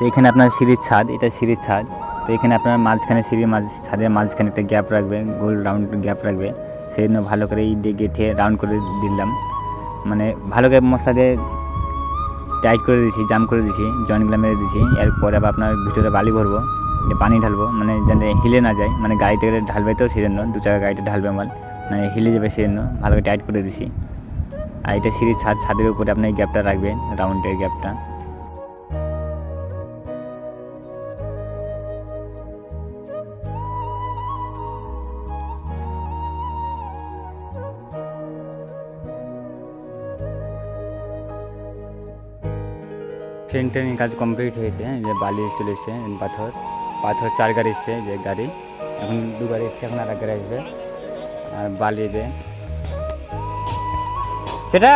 তো এখানে আপনার সিঁড়ির ছাদ, এটা সিঁড়ির ছাদ। তো এখানে আপনার মাঝখানে সিঁড়ির মাঝ, ছাদের মাঝখানে একটা গ্যাপ রাখবে, গোল রাউন্ড গ্যাপ রাখবে। সেই জন্য ভালো করে দিয়ে গেঁথে রাউন্ড করে দিলাম। মানে ভালো করে মশলা দিয়ে টাইট করে দিয়েছি, জাম করে দিয়েছি জয়েন্টগুলো মেরে দিয়েছি। এরপরে আবার আপনার ভিতরে বালি ভরবো, যে পানি ঢালবো মানে যাতে হিলে না যায়। মানে গাড়িতে ঢালবে তো সেই জন্য দু চাকা গাড়িতে ঢালবে আমার। মানে হিলে যাবে সেই জন্য ভালো করে টাইট করে দিয়েছি। আর এটা সিঁড়ির ছাদ, ছাদের উপরে আপনার এই গ্যাপটা রাখবেন, রাউন্ডের গ্যাপটা। সেন্টারিং কাজ কমপ্লিট হয়েছে যে বালি চলে এসছে, পাথর পাথর চার গাড়ি এসছে যে গাড়ি। এখন দু গাড়ি এসছে, এখন আর এক গাড়ি আসবে। আর বালি যে সেটা?